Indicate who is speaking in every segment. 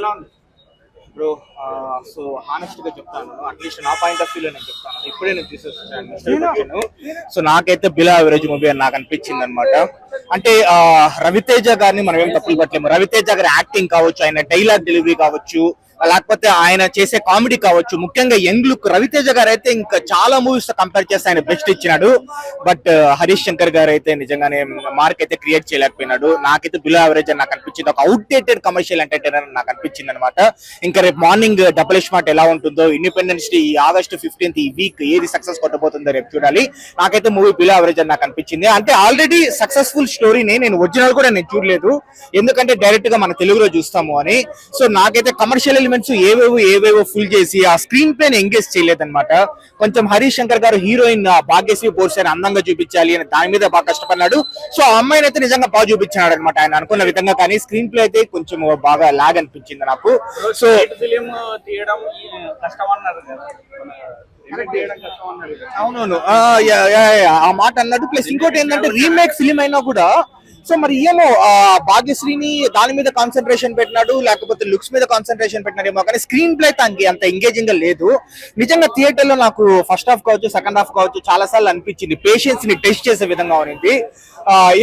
Speaker 1: ఎలా ఉంది? Bro so హానెస్ట్గా చెప్తాను. అట్లీస్ట్ నా పాయింట్ ఆఫ్ వ్యూ లో నేను చెప్తాను. ఇప్పుడే నేను బచ్చన్ సో నాకైతే బిలో యావరేజ్ మూవీ అని నాకు అనిపించింది అనమాట అంటే ఆ, రవితేజ గారిని మనం ఏం తప్పులు పట్టలేము. రవితేజ గారి యాక్టింగ్ కావచ్చు ఆయన డైలాగ్ డెలివరీ కావచ్చు లేకపోతే ఆయన చేసే కామెడీ కావచ్చు ముఖ్యంగా యంగ్ లుక్ రవితేజ గారు అయితే ఇంకా చాలా మూవీస్తో కంపేర్ చేస్తే ఆయన బెస్ట్ ఇచ్చినాడు. బట్ హరీష్ శంకర్ గారు అయితే నిజంగానే మార్క్ అయితే క్రియేట్ చేయలేకపోయినాడు. నాకైతే బిలో యావరేజ్ అని నాకు అనిపించింది. ఒక అవుట్డేటెడ్ కమర్షియల్ ఎంటర్టైనర్ నాకు అనిపించింది అనమాట ఇంకా రేపు మార్నింగ్ డబుల్ స్మార్ట్ ఎలా ఉంటుందో ఇండిపెండెన్స్ డే ఈ ఆగస్ట్ ఫిఫ్టీన్త్ ఈ వీక్ ఏది సక్సెస్ కొట్టబోతుందో రేపు చూడాలి. నాకైతే మూవీ బిలో యావరేజ్ అని నాకు అనిపించింది. అంటే ఆల్రెడీ సక్సెస్ఫుల్ స్టోరీని నేను ఒరిజినల్ కూడా నేను చూడలేదు. ఎందుకంటే డైరెక్ట్గా మన తెలుగులో చూస్తాము అని. సో నాకైతే కమర్షియల్ ఎలిమెంట్స్ ఏవేవో ఏవేవో ఫుల్ చేసి ఆ స్క్రీన్ ప్లే ఎంగేజ్ చేయలేదన్నమాట. కొంచెం హరీష్ శంకర్ గారు హీరోయిన్ భాగ్యశ్రీ బోర్సర్ అందంగా చూపించాలి అని దాని మీద బాగా కష్టపడినాడు సో ఆ అమ్మాయిని అయితే నిజంగా బాగా చూపించాడు అనమాట ఆయన అనుకున్న విధంగా కానీ స్క్రీన్ ప్లే అయితే కొంచెం బాగా లాగ్ అనిపించింది నాకు. సో
Speaker 2: ఫిలిం తీయడం కష్టం అన్నారు కదా.
Speaker 1: అవునవును. ఆ మాట అన్నట్టు ప్లస్ ఇంకోటి ఏంటంటే రీమేక్ ఫిలిం అయినా కూడా సో మరి ఏమో భాగ్యశ్రీని దాని మీద కాన్సన్ట్రేషన్ పెట్టినాడు లేకపోతే లుక్స్ మీద కాన్సన్ట్రేషన్ పెట్టినాడేమో కానీ స్క్రీన్ ప్లే తనకి అంత ఎంగేజింగ్గా లేదు. నిజంగా థియేటర్లో నాకు ఫస్ట్ హాఫ్ కావచ్చు సెకండ్ హాఫ్ కావచ్చు చాలా సార్లు అనిపించింది. పేషెన్స్ని టెస్ట్ చేసే విధంగా ఉంది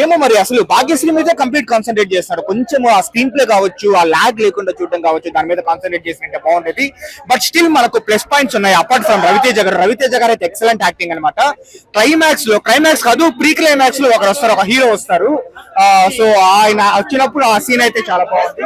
Speaker 1: ఏమో మరి అసలు భాగ్యశ్రీ మీద కంప్లీట్ కాన్సన్ట్రేట్ చేస్తున్నాడు. కొంచెం ఆ స్క్రీన్ ప్లే కావచ్చు ఆ లాగ్ లేకుండా చూడడం కావచ్చు దాని మీద కాన్సన్ట్రేట్ చేసినట్టే బాగుండేది. బట్ స్టిల్ మనకు ప్లస్ పాయింట్స్ ఉన్నాయి అపార్ట్ ఫ్రమ్ రవితేజ గారు. రవితేజ గారు అయితే ఎక్సలెంట్ యాక్టింగ్ అనమాట క్లైమాక్స్లో క్లైమాక్స్ కాదు ప్రీ క్లైమాక్స్లో ఒకరు వస్తారు ఒక హీరో వస్తారు. సో ఆయన వచ్చినప్పుడు ఆ సీన్ అయితే చాలా బాగుంది.